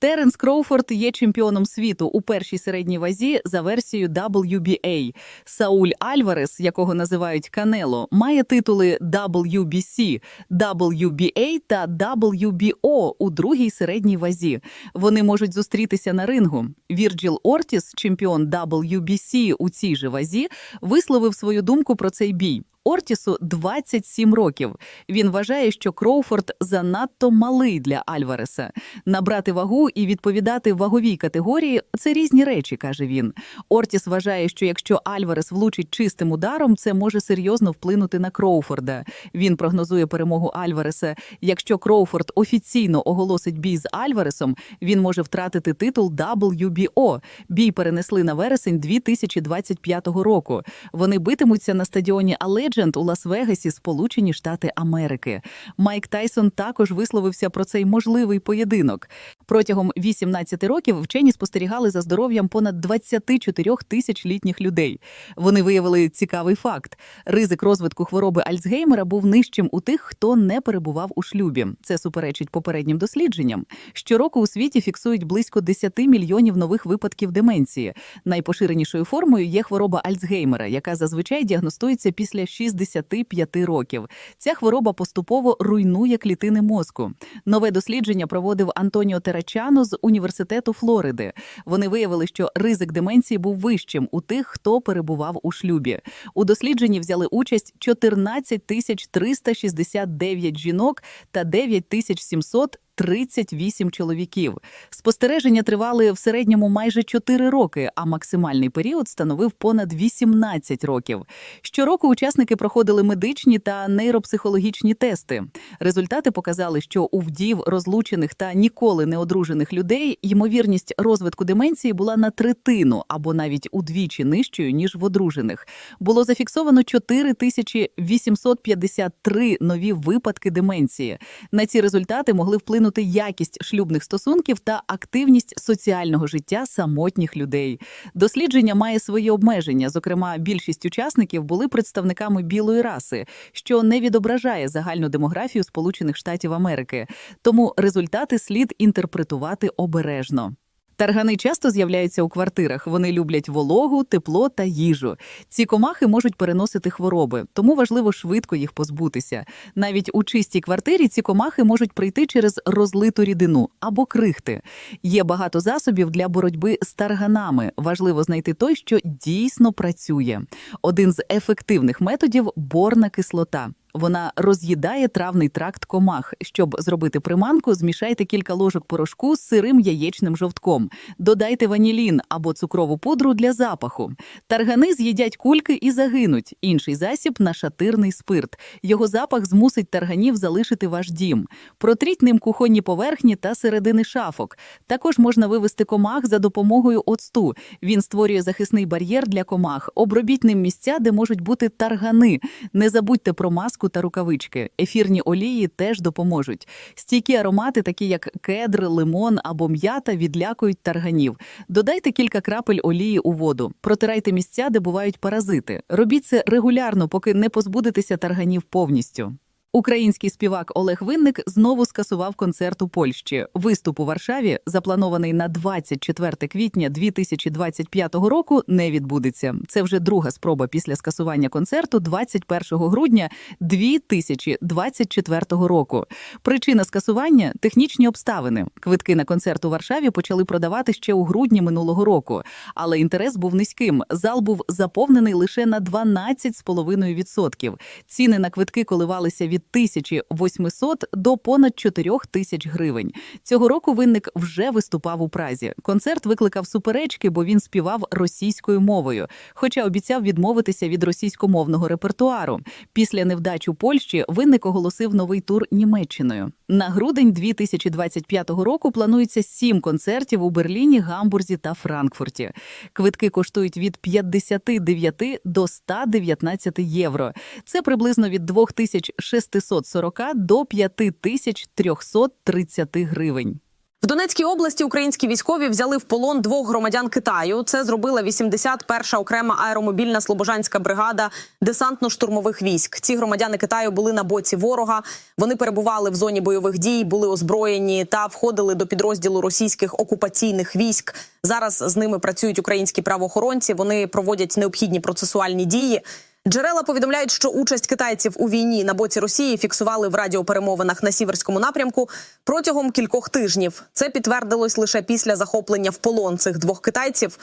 Теренс Кроуфорд є чемпіоном світу у першій середній вазі за версією WBA. Сауль Альварес, якого називають Канело, має титули WBC, WBA та WBO у другій середній вазі. Вони можуть зустрітися на рингу. Вірджіл Ортіс, чемпіон WBC у цій же вазі, висловив свою думку про цей бій. Ортісу 27 років. Він вважає, що Кроуфорд занадто малий для Альвареса. Набрати вагу і відповідати ваговій категорії це різні речі, каже він. Ортіс вважає, що якщо Альварес влучить чистим ударом, це може серйозно вплинути на Кроуфорда. Він прогнозує перемогу Альвареса. Якщо Кроуфорд офіційно оголосить бій з Альваресом, він може втратити титул WBO. Бій перенесли на вересень 2025 року. Вони битимуться на стадіоні Allegiant у Лас-Вегасі, Сполучені Штати Америки. Майк Тайсон також висловився про цей можливий поєдинок. Протягом 18 років вчені спостерігали за здоров'ям понад 24 тисяч літніх людей. Вони виявили цікавий факт: ризик розвитку хвороби Альцгеймера був нижчим у тих, хто не перебував у шлюбі. Це суперечить попереднім дослідженням. Щороку у світі фіксують близько 10 мільйонів нових випадків деменції. Найпоширенішою формою є хвороба Альцгеймера, яка зазвичай діагностується після 65 років. Ця хвороба поступово руйнує клітини мозку. Нове дослідження проводив Антоніо Терачано з університету Флориди. Вони виявили, що ризик деменції був вищим у тих, хто перебував у шлюбі. У дослідженні взяли участь 14 тисяч 369 жінок та 9 тисяч 700 38 чоловіків. Спостереження тривали в середньому майже 4 роки, а максимальний період становив понад 18 років. Щороку учасники проходили медичні та нейропсихологічні тести. Результати показали, що у вдів, розлучених та ніколи не одружених людей ймовірність розвитку деменції була на третину або навіть удвічі нижчою ніж в одружених. Було зафіксовано 4853 нові випадки деменції. На ці результати могли вплинути якість шлюбних стосунків та активність соціального життя самотніх людей. Дослідження має свої обмеження. Зокрема, більшість учасників були представниками білої раси, що не відображає загальну демографію Сполучених Штатів Америки. Тому результати слід інтерпретувати обережно. Таргани часто з'являються у квартирах. Вони люблять вологу, тепло та їжу. Ці комахи можуть переносити хвороби, тому важливо швидко їх позбутися. Навіть у чистій квартирі ці комахи можуть прийти через розлиту рідину або крихти. Є багато засобів для боротьби з тарганами. Важливо знайти той, що дійсно працює. Один з ефективних методів борна кислота. Вона роз'їдає травний тракт комах. Щоб зробити приманку, змішайте кілька ложок порошку з сирим яєчним жовтком. Додайте ванілін або цукрову пудру для запаху. Таргани з'їдять кульки і загинуть. Інший засіб нашатирний спирт. Його запах змусить тарганів залишити ваш дім. Протріть ним кухонні поверхні та середини шафок. Також можна вивести комах за допомогою оцту. Він створює захисний бар'єр для комах. Обробіть ним місця, де можуть бути таргани. Не забудьте про маску маску та рукавички. Ефірні олії теж допоможуть. Стійкі аромати, такі як кедр, лимон або м'ята, відлякують тарганів. Додайте кілька крапель олії у воду. Протирайте місця, де бувають паразити. Робіть це регулярно, поки не позбудетеся тарганів повністю. Український співак Олег Винник знову скасував концерт у Польщі. Виступ у Варшаві, запланований на 24 квітня 2025 року, не відбудеться. Це вже друга спроба після скасування концерту 21 грудня 2024 року. Причина скасування технічні обставини. Квитки на концерт у Варшаві почали продавати ще у грудні минулого року, але інтерес був низьким. Зал був заповнений лише на 12,5%. Ціни на квитки коливалися від 1800 до понад 4 тисяч гривень. Цього року винник вже виступав у Празі. Концерт викликав суперечки, бо він співав російською мовою, хоча обіцяв відмовитися від російськомовного репертуару. Після невдач у Польщі винник оголосив новий тур Німеччиною. На грудень 2025 року планується сім концертів у Берліні, Гамбурзі та Франкфурті. Квитки коштують від 59 до 119 євро. Це приблизно від 2600 640 до 5330 гривень. В Донецькій області українські військові взяли в полон двох громадян Китаю. Це зробила 81-ша окрема аеромобільна слобожанська бригада десантно-штурмових військ. Ці громадяни Китаю були на боці ворога. Вони перебували в зоні бойових дій, були озброєні та входили до підрозділу російських окупаційних військ. Зараз з ними працюють українські правоохоронці. Вони проводять необхідні процесуальні дії. Джерела повідомляють, що участь китайців у війні на боці Росії фіксували в радіоперемовинах на сіверському напрямку протягом кількох тижнів. Це підтвердилось лише після захоплення в полон цих двох китайців.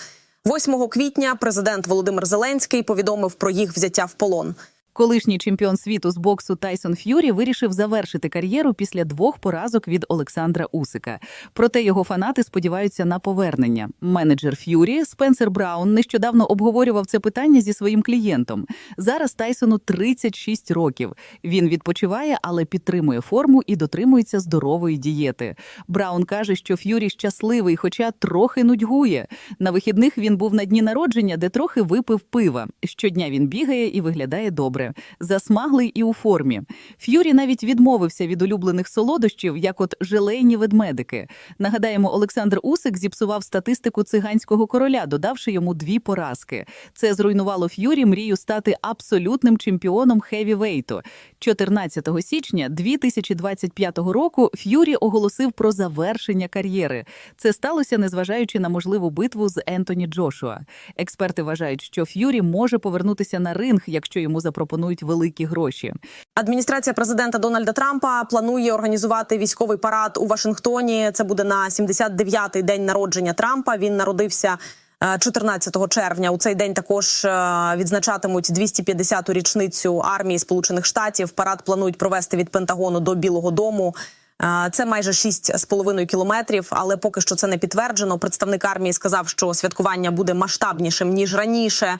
8 квітня президент Володимир Зеленський повідомив про їх взяття в полон. Колишній чемпіон світу з боксу Тайсон Ф'юрі вирішив завершити кар'єру після двох поразок від Олександра Усика. Проте його фанати сподіваються на повернення. Менеджер Ф'юрі Спенсер Браун нещодавно обговорював це питання зі своїм клієнтом. Зараз Тайсону 36 років. Він відпочиває, але підтримує форму і дотримується здорової дієти. Браун каже, що Ф'юрі щасливий, хоча трохи нудьгує. На вихідних він був на дні народження, де трохи випив пива. Щодня він бігає і виглядає добре, засмаглий і у формі. Ф'юрі навіть відмовився від улюблених солодощів, як от желейні ведмедики. Нагадаємо, Олександр Усик зіпсував статистику циганського короля, додавши йому дві поразки. Це зруйнувало Ф'юрі мрію стати абсолютним чемпіоном хевівейту. 14 січня 2025 року Ф'юрі оголосив про завершення кар'єри. Це сталося, незважаючи на можливу битву з Ентоні Джошуа. Експерти вважають, що Ф'юрі може повернутися на ринг, якщо йому запропонують великі гроші. Адміністрація президента Дональда Трампа планує організувати військовий парад у Вашингтоні. Це буде на 79-й день народження Трампа. Він народився. е, 14 червня у цей день також е, відзначатимуть 250-ту річницю армії Сполучених Штатів. Парад планують провести від Пентагону до Білого Дому. Е, Це майже 6,5 кілометрів, але поки що це не підтверджено. Представник армії сказав, що святкування буде масштабнішим ніж раніше.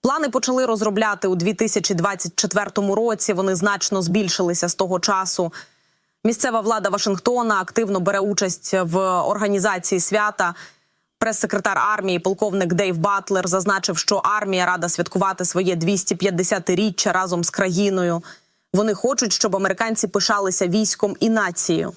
Плани почали розробляти у 2024 році. Вони значно збільшилися з того часу. Місцева влада Вашингтона активно бере участь в організації свята. Прес-секретар армії, полковник Дейв Батлер, зазначив, що армія рада святкувати своє 250-річчя разом з країною. Вони хочуть, щоб американці пишалися військом і нацією.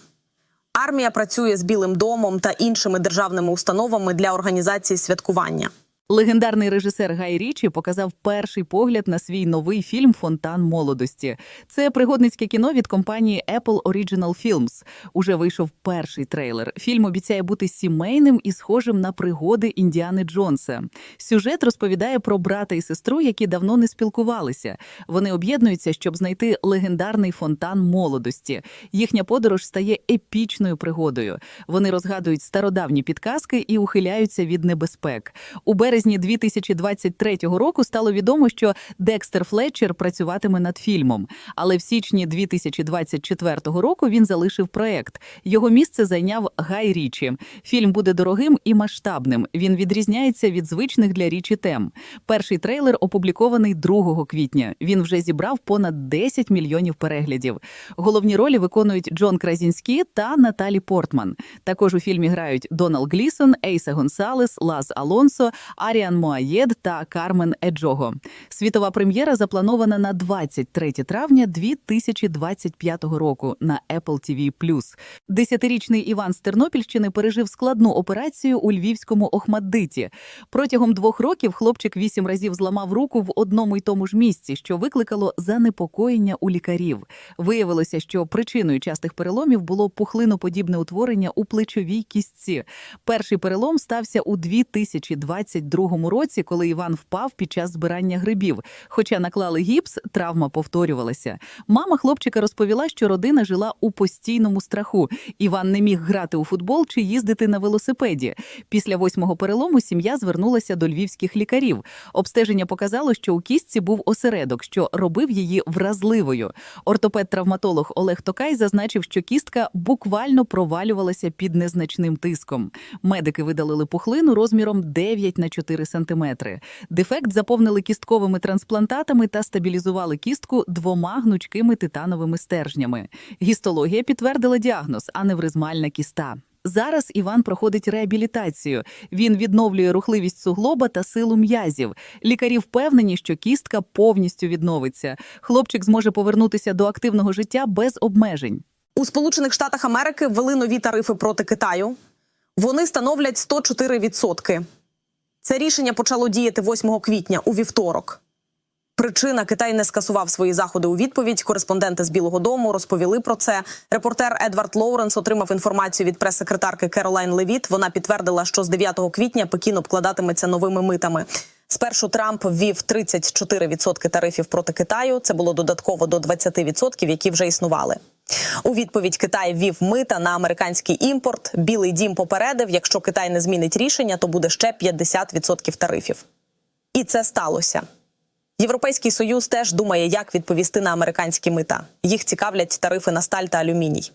Армія працює з Білим домом та іншими державними установами для організації святкування. Легендарний режисер Гай Річі показав перший погляд на свій новий фільм Фонтан молодості. Це пригодницьке кіно від компанії Apple Original Films. Уже вийшов перший трейлер. Фільм обіцяє бути сімейним і схожим на пригоди Індіани Джонса. Сюжет розповідає про брата і сестру, які давно не спілкувалися. Вони об'єднуються, щоб знайти легендарний фонтан молодості. Їхня подорож стає епічною пригодою. Вони розгадують стародавні підказки і ухиляються від небезпек. У березні 2023 року стало відомо, що Декстер Флетчер працюватиме над фільмом. Але в січні 2024 року він залишив проект. Його місце зайняв Гай Річі. Фільм буде дорогим і масштабним. Він відрізняється від звичних для річі тем. Перший трейлер опублікований 2 квітня. Він вже зібрав понад 10 мільйонів переглядів. Головні ролі виконують Джон Кразінський та Наталі Портман. Також у фільмі грають Донал Глісон, Ейса Гонсалес, Лаз Алонсо, Аріан Моаєд та Кармен Еджого. Світова прем'єра запланована на 23 травня 2025 року на Apple TV+. Десятирічний Іван з Тернопільщини пережив складну операцію у львівському Охмаддиті. Протягом двох років хлопчик вісім разів зламав руку в одному й тому ж місці, що викликало занепокоєння у лікарів. Виявилося, що причиною частих переломів було пухлиноподібне утворення у плечовій кістці. Перший перелом стався у 2022 році, коли Іван впав під час збирання грибів. Хоча наклали гіпс, травма повторювалася. Мама хлопчика розповіла, що родина жила у постійному страху. Іван не міг грати у футбол чи їздити на велосипеді. Після восьмого перелому сім'я звернулася до львівських лікарів. Обстеження показало, що у кістці був осередок, що робив її вразливою. Ортопед-травматолог Олег Токай зазначив, що кістка буквально провалювалася під незначним тиском. Медики видалили пухлину розміром 9 на 4 сантиметри. Дефект заповнили кістковими трансплантатами та стабілізували кістку двома гнучкими титановими стержнями. Гістологія підтвердила діагноз аневризмальна кіста. Зараз Іван проходить реабілітацію. Він відновлює рухливість суглоба та силу м'язів. Лікарі впевнені, що кістка повністю відновиться. Хлопчик зможе повернутися до активного життя без обмежень. У Сполучених Штатах Америки ввели нові тарифи проти Китаю. Вони становлять 104%. Це рішення почало діяти 8 квітня у вівторок. Причина Китай не скасував свої заходи у відповідь. Кореспонденти з Білого Дому розповіли про це. Репортер Едвард Лоуренс отримав інформацію від прес-секретарки Керолайн Левіт. Вона підтвердила, що з 9 квітня Пекін обкладатиметься новими митами. Спершу Трамп ввів 34% тарифів проти Китаю. Це було додатково до 20%, які вже існували. У відповідь Китай ввів мита на американський імпорт. Білий дім попередив, якщо Китай не змінить рішення, то буде ще 50% тарифів. І це сталося. Європейський союз теж думає, як відповісти на американські мита. Їх цікавлять тарифи на сталь та алюміній.